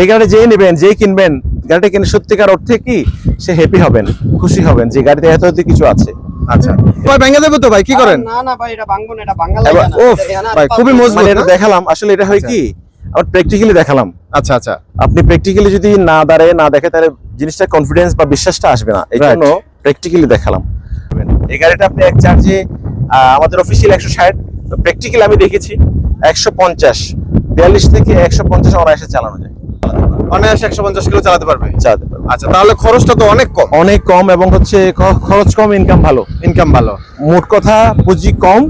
এই গাড়ি যেই নেবেন যেই কিনবেন গাড়িটা কিনে সত্যিকার অর্থে কি সে হ্যাপি হবেন খুশি হবেন যে গাড়িতে এত এত কিছু আছে। আচ্ছা। ভাই ভেঙে দেবো তো ভাই কি করেন? না না ভাই এটা ভাঙবো না এটা ভাঙা লাগে না উফ, ভাই, খুবই মজবুত। এটা দেখালাম আসলে এটা হয় কি? আমার প্র্যাকটিক্যালি দেখালাম। আচ্ছা আচ্ছা। আপনি প্র্যাকটিক্যালি যদি না দাঁড়ায় না দেখে তাহলে জিনিসটা কনফিডেন্স বা বিশ্বাসটা আসবে না। এই জন্য প্র্যাকটিক্যালি দেখালাম। এই গাড়িটা আপনি এক চার্জে আমাদের অফিসিয়াল একশো ষাট প্র্যাকটিক্যালি আমি দেখেছি একশো পঞ্চাশ বিয়াল্লিশ থেকে একশো পঞ্চাশ অনায়াসে চালানো যায়। অনায়াসে একশো পঞ্চাশ কিলো চালাতে পারবে। চালাতে পারবে। আচ্ছা তাহলে খরচটা তো অনেক কম। অনেক কম এবং হচ্ছে খরচ কম ইনকাম ভালো। ইনকাম ভালো। মোট কথা পুঁজি কম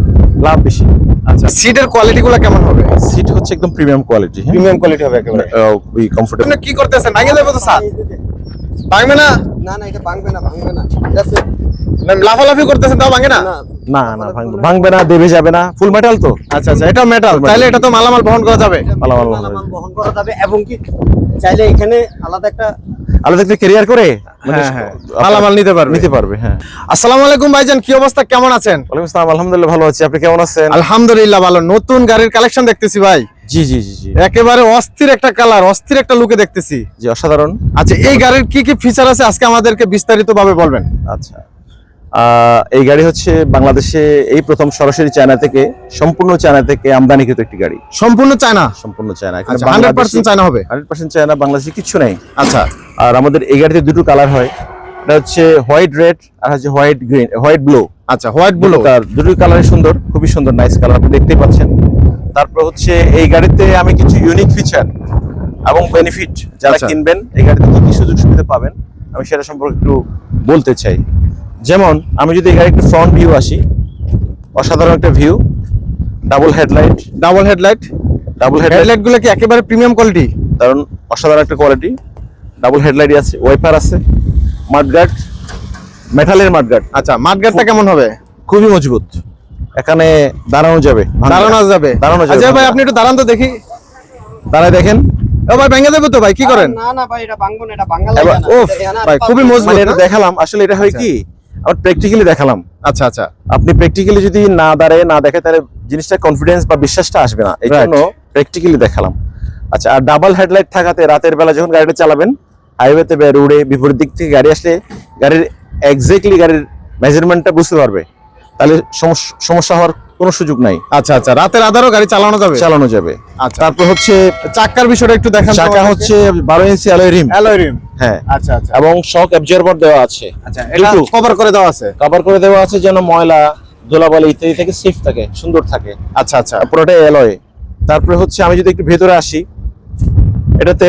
লাভ বেশি। আচ্ছা সিটের কোয়ালিটি গুলো কেমন হবে? সিট হচ্ছে একদম প্রিমিয়াম কোয়ালিটি প্রিমিয়াম কোয়ালিটি হবে একেবারে। ওই কমফোর্টেবল কি করতেছেন? তো স্যার। ভাঙবে না? না না এটা ভাঙবে না ভাঙবে না। ঠিক আছে। না, লাফালাফি করতেছেন তাও ভাঙে না না না ভাঙবে ভাঙবে না দেবে যাবে না। ফুল মেটাল তো। আচ্ছা আচ্ছা এটা মেটাল তাহলে এটা তো মালামাল বহন করা যাবে। মালামাল বহন করা যাবে। এবং কি চাইলে এখানে আলাদা একটা আলাদা একটা ক্যারিয়ার করে। আপনার- মালামাল নিতে পারবে। নিতে পারবে হ্যাঁ। আসসালামু আলাইকুম ভাইজান কি অবস্থা? কেমন আছেন? ওয়ালাইকুম আসসালাম আলহামদুলিল্লাহ ভালো আছি। আপনি কেমন আছেন? আলহামদুলিল্লাহ ভালো। নতুন গাড়ির কালেকশন দেখতেছি ভাই। জি জি জি জি। একেবারে অস্থির একটা কালার অস্থির একটা লুকে দেখতেছি। জি অসাধারণ। আচ্ছা এই গাড়ির কি কি ফিচার আছে? আজকে আমাদেরকে বিস্তারিত ভাবে বলবেন। আচ্ছা। এই গাড়ি হচ্ছে বাংলাদেশে এই প্রথম সরাসরি চায়না থেকে সম্পূর্ণ চায়না থেকে আমদানিকৃত একটি গাড়ি। সম্পূর্ণ চায়না? সম্পূর্ণ চায়না। আচ্ছা হান্ড্রেড পার্সেন্ট চায়না হবে? হান্ড্রেড পার্সেন্ট চায়না বাংলাদেশে কিছু নেই। আচ্ছা। আর আমাদের এই গাড়িতে দুটো কালার হয়। এটা হচ্ছে হোয়াইট রেড আর হচ্ছে হোয়াইট গ্রিন হোয়াইট ব্লু আচ্ছা হোয়াইট ব্লু তার দুটো কালারই সুন্দর খুবই সুন্দর নাইস কালার আপনি দেখতেই পাচ্ছেন। তারপর হচ্ছে এই গাড়িতে আমি কিছু ইউনিক ফিচার এবং বেনিফিট যারা আচ্ছা। কিনবেন এই গাড়িতে কি কি সুযোগ সুবিধা পাবেন আমি সেটা সম্পর্কে একটু বলতে চাই। যেমন আমি যদি এখানে একটু ফ্রন্ট ভিউ আসি অসাধারণ একটা view double headlight double headlight double headlight headlight কি একেবারে প্রিমিয়াম কোয়ালিটি কারণ অসাধারণ একটা কোয়ালিটি ডাবল হেডলাইট আছে ওয়াইপার আছে মাডগার্ড মেটালের মাডগার্ড আচ্ছা মাঠগাটটা কেমন হবে? খুবই মজবুত। এখানে দাঁড়ানো যাবে দাঁড়ানো যাবে। দাঁড়ানো যাবে আচ্ছা ভাই আপনি একটু দাঁড়ান তো দেখি। দাঁড়ায় দেখেন। ও ভাই ভেঙে দেবো তো ভাই কি করেন? না না ভাই এটা ভাঙবো না এটা ভাঙা লাগে না। আর ভাই, খুবই মজবুত। মানে এটা দেখালাম আসলে এটা হয় কি? আমার প্র্যাকটিক্যালি দেখালাম। আচ্ছা আচ্ছা। আপনি প্র্যাকটিক্যালি যদি না দাঁড়ায় না দেখে তাহলে জিনিসটা কনফিডেন্স বা বিশ্বাসটা আসবে না। এই জন্য প্র্যাকটিক্যালি দেখালাম। আচ্ছা আর ডাবল হেডলাইট থাকাতে রাতের বেলা যখন গাড়িটা চালাবেন হাইওয়েতে বা রোডে বিপরীত দিক থেকে গাড়ি আসলে গাড়ির এক্স্যাক্টলি গাড়ির মেজারমেন্টটা বুঝতে পারবে। তাহলে সমস্যা- সমস্যা হওয়ার কোনো সুযোগ নাই। আচ্ছা আচ্ছা রাতের আধারও গাড়ি চালানো যাবে? চালানো যাবে। আচ্ছা। তারপর হচ্ছে চাকার বিষয়টা একটু দেখান চাকা হচ্ছে বারো inch alloy rim alloy rim হ্যাঁ। আচ্ছা আচ্ছা। এবং শক অ্যাবজর্বার দেওয়া আছে। আচ্ছা এটা কভার করে দেওয়া আছে? কভার করে দেওয়া আছে যেন ময়লা ধুলাবালি ইত্যাদি থেকে সেফ থাকে সুন্দর থাকে। আচ্ছা আচ্ছা। পুরোটা অ্যালয় তারপরে হচ্ছে আমি যদি একটু ভেতরে আসি এটাতে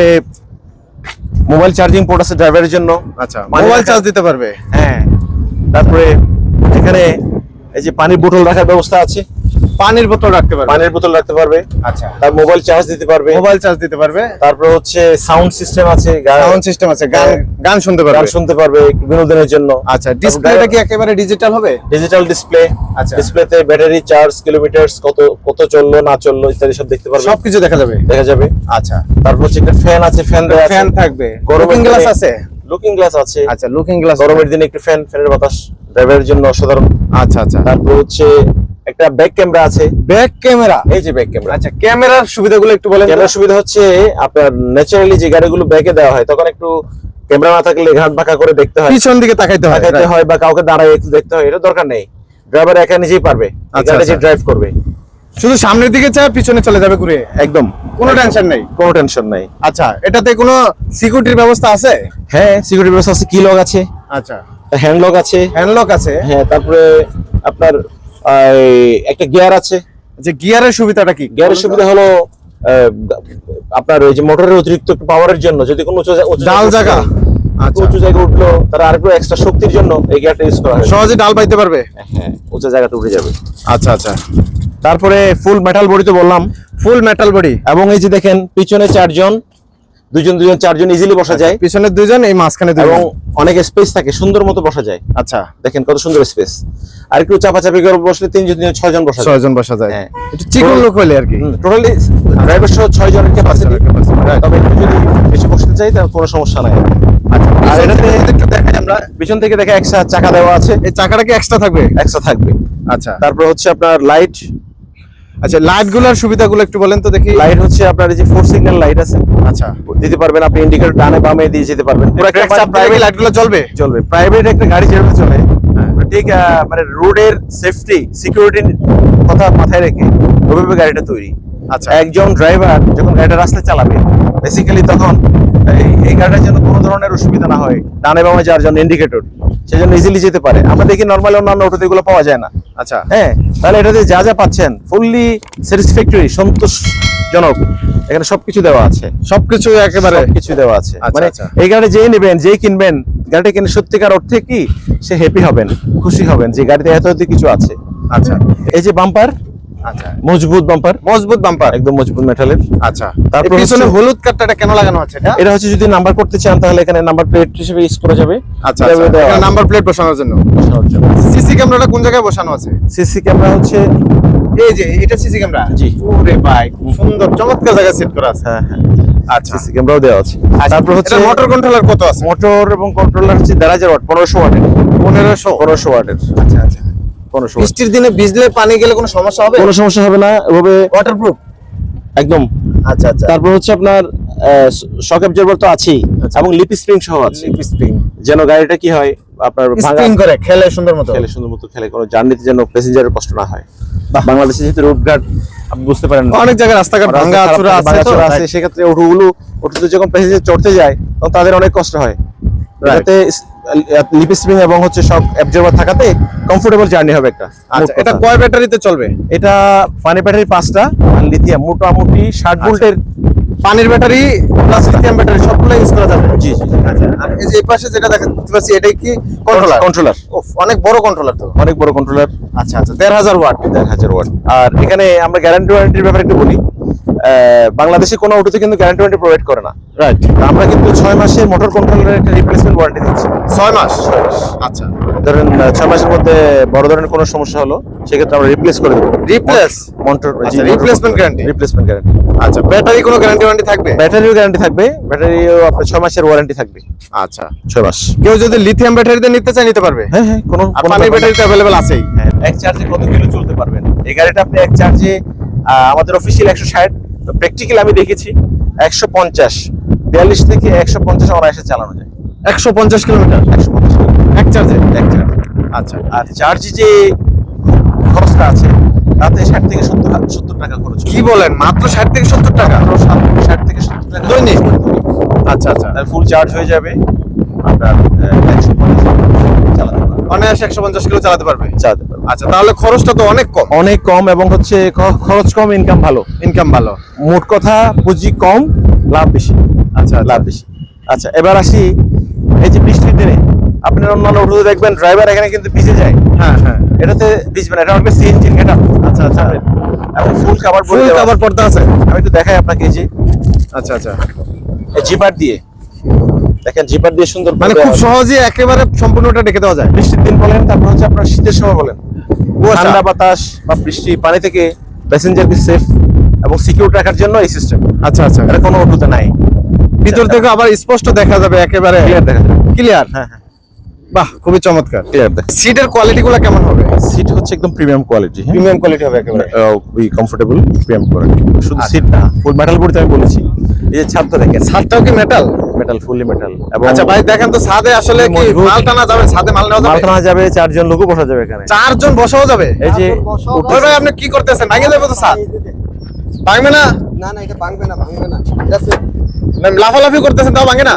মোবাইল চার্জিং পোর্ট আছে ড্রাইভারের জন্য। আচ্ছা মানে মোবাইল চার্জ দিতে পারবে। হ্যাঁ। তারপরে এখানে এই যে পানির বোতল রাখার ব্যবস্থা আছে? পানির বোতল রাখতে পারবে। পানির বোতল রাখতে পারবে। আচ্ছা। তার মোবাইল চার্জ দিতে পারবে। মোবাইল চার্জ দিতে পারবে। তারপর হচ্ছে সাউন্ড সিস্টেম আছে সাউন্ড সিস্টেম আছে গান হ্যাঁ। গান শুনতে গান শুনতে পারবে বিনোদনের জন্য। আচ্ছা ডিসপ্লেটা কি একেবারে ডিজিটাল হবে? ডিজিটাল ডিসপ্লে আচ্ছা। ডিসপ্লেতে ব্যাটারি চার্জ কিলোমিটার কত কত চলল না চলল ইত্যাদি সব দেখতে পারবে। সবকিছু দেখা যাবে। দেখা যাবে। আচ্ছা। তারপর হচ্ছে একটা ফ্যান আছে ফ্যান ফ্যান থাকবে। গরমের লুকিং গ্লাস আছে? লুকিং গ্লাস আছে। আচ্ছা লুকিং গ্লাস গরমের দিনে একটু ফ্যান ফ্যানের বাতাস ড্রাইভারের জন্য অসাধারণ। আচ্ছা আচ্ছা। তারপর হচ্ছে একটা ব্যাক ক্যামেরা আছে। ব্যাক ক্যামেরা এই যে ব্যাক ক্যামেরা আচ্ছা ক্যামেরার সুবিধাগুলো একটু বলেন। ক্যামেরার সুবিধা হচ্ছে আপনার ন্যাচারালি যে গাড়িগুলো ব্যাকে দেওয়া হয় তখন একটু ক্যামেরা না থাকলে ঘাট বাঁকা করে দেখতে হয়। পিছন দিকে তাকাইতে হয় right? হয় বা কাউকে দাঁড়ায় একটু দেখতে হয় এটা দরকার নেই। ড্রাইভার একা নিজেই পারবে। আচ্ছা, গাড়ি যে আচ্ছা। ড্রাইভ করবে। শুধু সামনের দিকে চায় পিছনে চলে যাবে ঘুরে? একদম। কোনো টেনশন নেই? কোনো টেনশন নাই। আচ্ছা এটাতে কোনো সিকিউরিটির ব্যবস্থা আছে? হ্যাঁ সিকিউরিটি ব্যবস্থা আছে কি লক আছে। আচ্ছা। হ্যান্ড লক আছে। হ্যান্ডলক আছে? হ্যাঁ তারপরে আপনার একটা গিয়ার আছে। যে গিয়ারের সুবিধাটা কি? গিয়ারের সুবিধা হলো আপনার ওই যে মোটরের অতিরিক্ত পাওয়ারের জন্য যদি কোনো উঁচু ডাল জায়গা আচ্ছা। উঁচু জায়গায় উঠল তারা আরেকটু এক্সট্রা শক্তির জন্য এই গিয়ারটা ইউজ করা হয়। সহজে ডাল পাইতে পারবে? হ্যাঁ উঁচু জায়গাতে উঠে যাবে। আচ্ছা আচ্ছা। তারপরে ফুল মেটাল বডি তো বললাম। ফুল মেটাল বডি এবং এই যে দেখেন পিছনে চারজন দুজন দুজন চারজন ইজিলি বসা যায়। পিছনে দুজন এই মাঝখানে এবং অনেক স্পেস থাকে সুন্দর মতো বসা যায়। আচ্ছা। দেখেন কত সুন্দর স্পেস আর একটু চাপাচাপি করে বসলে তিনজন তিনজন ছয়জন বসা যায়। ছয়জন বসা যায়। হ্যাঁ। একটু চিকন লোক হইলে আর কি। টোটালি ড্রাইভার সহ ছয় জনের ক্যাপাসিটি তবে একটু যদি বেশি বসতে চাই তাহলে কোনো সমস্যা নাই। আর এটাতে একটু দেখাই আমরা। পিছন থেকে দেখে এক্সট্রা চাকা দেওয়া আছে। এই চাকাটা কি এক্সট্রা থাকবে? এক্সট্রা থাকবে। আচ্ছা। তারপর হচ্ছে আপনার লাইট আচ্ছা লাইটগুলার সুবিধাগুলো একটু বলেন তো দেখি। লাইট হচ্ছে আপনার এই যে ফোর সিগন্যাল লাইট আছে। আচ্ছা। দিতে পারবেন আপনি ইন্ডিকেটর ডানে বামে দিয়ে যেতে পারবেন। প্রাইভেট লাইটগুলো চলবে প্রাইভেট একটা গাড়ি যেভাবে চলে হ্যাঁ। ঠিক মানে রোডের সেফটি সিকিউরিটির কথা মাথায় রেখে ওইভাবে গাড়িটা তৈরি। আচ্ছা। একজন ড্রাইভার যখন গাড়িটা রাস্তায় চালাবে বেসিক্যালি তখন এই গাড়িটার জন্য কোনো ধরনের অসুবিধা না হয়। ডানে বামে যাওয়ার জন্য ইন্ডিকেটর সেজন্য ইজিলি যেতে পারে। আমরা দেখি নর্মালি অন্যান্য অটোতে এগুলো পাওয়া যায় না। আচ্ছা। হ্যাঁ তাহলে এটাতে যা যা পাচ্ছেন ফুললি স্যাটিসফ্যাক্টরি সন্তোষজনক এখানে সবকিছু দেওয়া আছে। সবকিছু একেবারে কিছু দেওয়া আছে। আচ্ছা, মানে আচ্ছা। এই গাড়ি যেই নেবেন যেই কিনবেন গাড়িটা কিনে সত্যিকার অর্থে কি সে হ্যাপি হবেন খুশি হবেন যে গাড়িতে এত এত কিছু আছে। আচ্ছা। এই যে বাম্পার আচ্ছা। মজবুত বাম্পার। মজবুত বাম্পার। একদম মজবুত মেটালের আচ্ছা। তারপর পিছনে হলুদ কাটটা কেন লাগানো আছে এটা? এটা হচ্ছে যদি নাম্বার করতে চান তাহলে এখানে নাম্বার প্লেট হিসেবে ইউজ করা যাবে। আচ্ছা নাম্বার প্লেট বসানোর জন্য। সিসি ক্যামেরাটা কোন জায়গায় বসানো আছে? সিসি ক্যামেরা হচ্ছে এই যে এটা সিসি ক্যামেরা জি। ওরে ভাই সুন্দর চমৎকার জায়গায় সেট করা আছে। হ্যাঁ হ্যাঁ। আচ্ছা। সিসি ক্যামেরাও দেওয়া আছে। তারপর হচ্ছে মোটর কন্ট্রোলার কত আছে? মোটর এবং কন্ট্রোলার হচ্ছে দেড় হাজার ওয়াট পনেরোশো ওয়াটের। পনেরোশো। পনেরোশো ওয়াটের। আচ্া আচ্ছা। পনেরোশো বৃষ্টির দিনে ভিজলে পানি গেলে কোনো সমস্যা হবে? কোনো সমস্যা হবে না এভাবে ওয়াটারপ্রুফ একদম। আচ্ছা আচ্ছা। তারপর হচ্ছে আপনার শক অ্যাবজর্ভার তো আছেই আচ্ছা। এবং লিপ স্প্রিং সহ আছে। স্প্রিং। যেন গাড়িটা কি হয় আপনার স্প্রিং করে খেলে সুন্দর মতো। খেলে সুন্দর মতো খেলে কোনো জার্নিতে যেন প্যাসেঞ্জারের কষ্ট না হয়। বাংলাদেশে যেহেতু রোড ঘাট আপনি বুঝতে পারেন। অনেক জায়গায় রাস্তাঘাট ভাঙা আছে তো? আছে সেক্ষেত্রে ওটুগুলো ওটুতে যখন প্যাসেঞ্জার চড়তে যায় তখন তাদের অনেক কষ্ট হয়। Right. এটাতে এবং হচ্ছে সব অ্যাবজর্ভার থাকাতে কমফোর্টেবল জার্নি হবে একটা। আচ্ছা এটা। কয় ব্যাটারিতে চলবে? এটা পানি ব্যাটারি পাঁচটা আর লিথিয়াম মোটামুটি ষাট ভোল্টের। পানির ব্যাটারি প্লাস লিথিয়াম ব্যাটারি সবগুলো ইউজ করা যাবে? জি জি আচ্ছা আর এই যে এই পাশে যেটা দেখতে পাচ্ছি এটাই কি কন্ট্রোলার কন্ট্রোলার অনেক বড় কন্ট্রোলার তো। অনেক বড় কন্ট্রোলার আচ্ছা আচ্ছা দেড় হাজার ওয়াট দেড় হাজার ওয়াট আর এখানে আমরা গ্যারান্টি ওয়ারেন্টির ব্যাপারে একটু বলি। বাংলাদেশে কোনো অটোতে কিন্তু গ্যারান্টি ওয়ারেন্টি প্রোভাইড করে না। রাইট আমরা কিন্তু ছয় মাসে মোটর কন্ট্রোলারের একটা রিপ্লেসমেন্ট ওয়ারেন্টি দিচ্ছি। ছয় মাস? আচ্ছা। ধরেন ছয় মাসের মধ্যে বড় ধরনের কোনো সমস্যা হলো সেক্ষেত্রে আমরা রিপ্লেস করে দেবো। Replace? মোটর আচ্ছা, replacement guarantee? রিপ্লেসমেন্ট গ্যারান্টি আচ্ছা ব্যাটারি কোনো গ্যারান্টি ওয়ারেন্টি থাকবে? ব্যাটারিও গ্যারান্টি থাকবে ব্যাটারিও আপনার ছয় মাসের ওয়ারেন্টি থাকবে। আচ্ছা। ছয় মাস। কেউ যদি লিথিয়াম ব্যাটারিতে নিতে চায় নিতে পারবে? হ্যাঁ হ্যাঁ কোনো পানির ব্যাপার ব্যাটারি তো অ্যাভেলেবেল আছেই। হ্যাঁ, এক চার্জে কত কিলো চলতে পারবেন? এই গাড়িটা আপনি এক চার্জে আমাদের অফিসিয়াল একশো ষাট প্র্যাকটিক্যাল আমি দেখেছি একশো পঞ্চাশ বিয়াল্লিশ থেকে একশো পঞ্চাশ অনায়াসে চালানো যায়। একশো পঞ্চাশ কিলোমিটার? একশো পঞ্চাশ এক চার্জে এক চার্জ আচ্ছা। আর চার্জে যে খরচটা আছে তাতে ষাট থেকে সত্তর সত্তর টাকা খরচ কি বলেন? মাত্র ষাট থেকে সত্তর টাকা? ষাট থেকে সত্তর টাকা দৈনিক? আচ্ছা আচ্ছা। তাহলে ফুল চার্জ হয়ে যাবে। আপনার একশো পঞ্চাশ চালাতে পারবেন অনায়াসে একশো পঞ্চাশ কিলো চালাতে পারবে? চালাতে পারবেন আচ্ছা তাহলে খরচটা তো অনেক কম। অনেক কম এবং হচ্ছে খরচ কম ইনকাম ভালো। ইনকাম ভালো। মোট কথা পুঁজি কম লাভ বেশি। আচ্ছা লাভ বেশি। আচ্ছা এবার আসি এই যে বৃষ্টির দিনে। আপনার অন্যান্য অটোতে দেখবেন ড্রাইভার এখানে কিন্তু ভিজে যায়। হ্যাঁ হ্যাঁ। এটাতে ভিজবে না এটা হবে সিএনজি এটা আচ্ছা আচ্ছা। এবং ফুল কাভার ফুল কভার পড়তে আছে। আমি একটু দেখাই আপনাকে এই যে। আচ্ছা আচ্ছা। জিপার দিয়ে। দেখেন জিপার দিয়ে সুন্দর মানে খুব সহজে একেবারে সম্পূর্ণটা ডেকে দেওয়া যায়। বৃষ্টির দিন বলেন তারপর হচ্ছে আপনার শীতের সময় বলেন। ঠান্ডা বাতাস বা বৃষ্টি পানি থেকে প্যাসেঞ্জারকে সেফ এবং সিকিউর রাখার জন্য এই সিস্টেম আচ্ছা আচ্ছা। এটা কোনো অটোতে নাই। ভিতর থেকে আবার স্পষ্ট দেখা যাবে একেবারে ক্লিয়ার দেখা যাবে। ক্লিয়ার হ্যাঁ হ্যাঁ। বাহ খুবই চমৎকার। ক্লিয়ার দেখা সিটের কোয়ালিটি গুলো কেমন হবে? সিট হচ্ছে একদম প্রিমিয়াম কোয়ালিটি হ্যাঁ। প্রিমিয়াম কোয়ালিটি হবে একেবারে। খুবই কমফোর্টেবল প্রিমিয়াম কোয়ালিটি শুধু আচ্ছা। সিট না ফুল মেটাল বডিতে আমি বলেছি। এই যে ছাদটা দেখেন। ছাদটাও কি মেটাল মেটাল ফুললি মেটাল এবং আচ্ছা ভাই দেখেন তো ছাদে আসলে কি মাল টানা যাবে? ছাদে মাল নেওয়া মাল টানা যাবে চারজন লোকও বসা যাবে এখানে। চারজন বসাও যাবে? এই যে ওই ভাই আপনি কি করতেছেন? ভাঙে যাবে তো ছাদ? ভাঙবে না? না না এটা ভাঙবে না ভাঙবে না। এটা সে- লাফালাফি করতেছেন তাও ভাঙে না?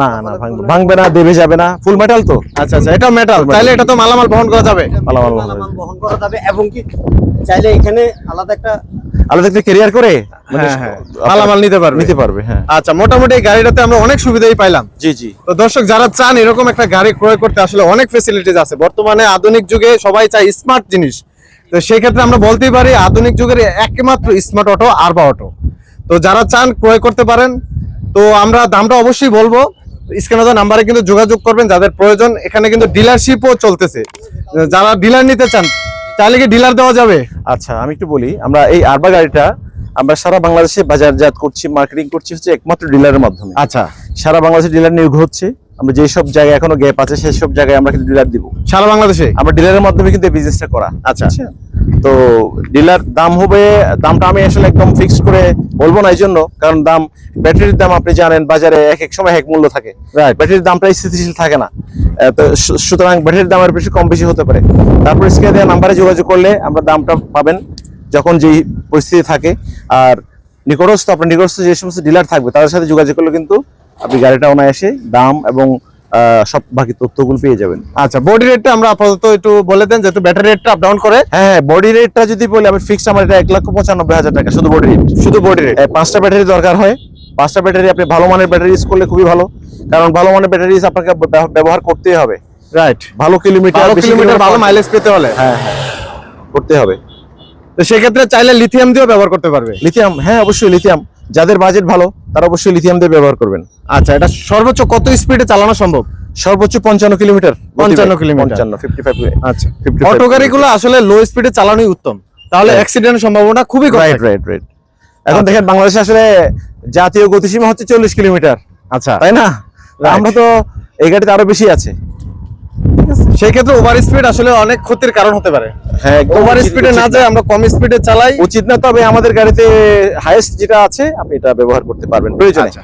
না না না ভাঙবে ভাঙবে না দেবে যাবে না। ফুল মেটাল তো? আচ্ছা আচ্ছা এটা মেটাল এটা তো মালামাল বহন করা যাবে। মালামাল। বহন করা যাবে এবং কি চাইলে এখানে আলাদা একটা আলাদা একটা ক্যারিয়ার করে মানে হ্যাঁ, হ্যাঁ। মালামাল নিতে পারবে। নিতে পারবে হ্যাঁ। আচ্ছা মোটামুটি এই গাড়িটাতে আমরা অনেক সুবিধাই পাইলাম। জি জি। তো দর্শক যারা চান এরকম একটা গাড়ি ক্রয় করতে আসলে অনেক ফেসিলিটিস আছে। বর্তমানে আধুনিক যুগে সবাই চায় স্মার্ট জিনিস। তো সেই ক্ষেত্রে আমরা বলতেই পারি আধুনিক যুগের একমাত্র স্মার্ট অটো আরবা অটো তো যারা চান ক্রয় করতে পারেন তো আমরা দামটা অবশ্যই বলব। স্ক্রিনে নাম্বারে কিন্তু যোগাযোগ করবেন যাদের প্রয়োজন। এখানে কিন্তু ডিলারশিপও চলতেছে। যারা ডিলার নিতে চান তাহলে কি ডিলার দেওয়া যাবে? আচ্ছা আমি একটু বলি আমরা এই আরবা গাড়িটা আমরা সারা বাংলাদেশে বাজারজাত করছি মার্কেটিং করছি হচ্ছে একমাত্র ডিলারের মাধ্যমে। আচ্ছা। সারা বাংলাদেশে ডিলার নিয়োগ হচ্ছে আমরা যেসব জায়গায় এখনও গ্যাপ আছে সেই সব জায়গায় আমরা কিন্তু ডিলার দিব। সারা বাংলাদেশে? আমরা ডিলারের মাধ্যমে কিন্তু বিজনেসটা করা আচ্ছা। তো ডিলার দাম হবে দামটা আমি আসলে একদম ফিক্সড করে বলব না এই জন্য কারণ দাম ব্যাটারির দাম আপনি জানেন বাজারে এক এক সময় এক মূল্য থাকে। ব্যাটারির দামটা স্থিতিশীল থাকে না। তো সুতরাং ব্যাটারির দামের বেশি কম বেশি হতে পারে। তারপর স্ক্রিনে দেওয়া নাম্বারে যোগাযোগ করলে আমরা দামটা পাবেন যখন যেই পরিস্থিতি থাকে। আর নিকটস্থ আপনার নিকটস্থ যে সমস্ত ডিলার থাকবে তাদের সাথে যোগাযোগ করলে কিন্তু আপনি গাড়িটা অনায়াসে দাম এবং সব বাকি তথ্যগুলো পেয়ে যাবেন। আচ্ছা বডি রেটটা আমরা আপাতত একটু বলে দেন যেহেতু ব্যাটারি রেটটা আপ ডাউন করে। হ্যাঁ হ্যাঁ বডি রেটটা যদি বলি আমি ফিক্সড আমার এটা এক লক্ষ পঁচানব্বই হাজার টাকা শুধু বডি রেট শুধু বডি রেট পাঁচটা ব্যাটারি দরকার হয়। পাঁচটা ব্যাটারি আপনি ভালো মানের ব্যাটারি ইউজ করলে খুবই ভালো। কারণ ভালো মানের ব্যাটারি আপনাকে ব্যবহার করতেই হবে। রাইট ভালো কিলোমিটার ভালো কিলোমিটার ভালো মাইলেজ পেতে হলে। হ্যাঁ হ্যাঁ করতে হবে। তো সেক্ষেত্রে চাইলে লিথিয়াম দিয়েও ব্যবহার করতে পারবে। লিথিয়াম হ্যাঁ অবশ্যই লিথিয়াম যাদের বাজেট ভালো তারা অবশ্যই লিথিয়াম দিয়ে ব্যবহার করবেন। আচ্ছা এটা সর্বোচ্চ কত স্পিডে চালানো সম্ভব? সর্বোচ্চ পঞ্চান্ন কিলোমিটার 55 কিলোমিটার। পঞ্চান্ন ফিফটি ফাইভ আচ্ছা। অটো গাড়িগুলো আসলে লো স্পিডে চালানোই উত্তম। তাহলে Right. অ্যাক্সিডেন্টের সম্ভাবনা খুবই রাইট রাইট রাইট এখন দেখেন বাংলাদেশে আসলে জাতীয় গতিসীমা হচ্ছে চল্লিশ কিলোমিটার। আচ্ছা। তাই না? আমরা তো এই গাড়িতে আরও বেশি আছে। সেই ক্ষেত্রে ওভার স্পিড আসলে অনেক ক্ষতির কারণ হতে পারে। হ্যাঁ ওভার স্পিডে না যায় আমরা কম স্পিডে চালাই। উচিত না তবে আমাদের গাড়িতে হাইয়েস্ট যেটা আছে আপনি এটা ব্যবহার করতে পারবেন। প্রয়োজন। আচ্ছা।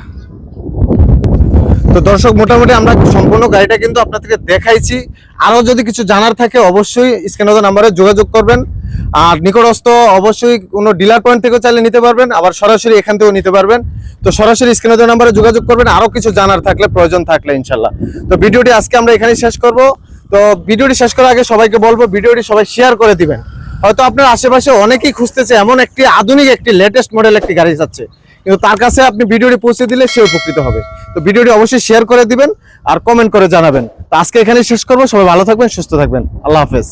তো দর্শক, মোটামুটি আমরা সম্পূর্ণ গাড়িটা কিন্তু আপনাদেরকে দেখাইছি। আরও যদি কিছু জানার থাকে, অবশ্যই স্ক্যানার নাম্বারে যোগাযোগ করবেন। আর নিকটস্থ অবশ্যই কোনো ডিলার পয়েন্ট থেকেও চাইলে নিতে পারবেন, আবার সরাসরি এখান থেকেও নিতে পারবেন। তো সরাসরি স্ক্যানার নাম্বারে যোগাযোগ করবেন আরও কিছু জানার থাকলে, প্রয়োজন থাকলে, ইনশাল্লাহ। তো ভিডিওটি আজকে আমরা এখানেই শেষ করব। তো ভিডিওটি শেষ করার আগে সবাইকে বলব, ভিডিওটি সবাই শেয়ার করে দিবেন। হয়তো আপনার আশেপাশে অনেকেই খুঁজতেছে, এমন একটি আধুনিক, একটি লেটেস্ট মডেল একটি গাড়ি যাচ্ছে। কিন্তু তার কাছে আপনি ভিডিওটি পৌঁছে দিলে সে উপকৃত হবে। তো ভিডিওটি অবশ্যই শেয়ার করে দিবেন আর কমেন্ট করে জানাবেন। তো আজকে এখানে শেষ করব। সবাই ভালো থাকবেন, সুস্থ থাকবেন। আল্লাহ হাফেজ।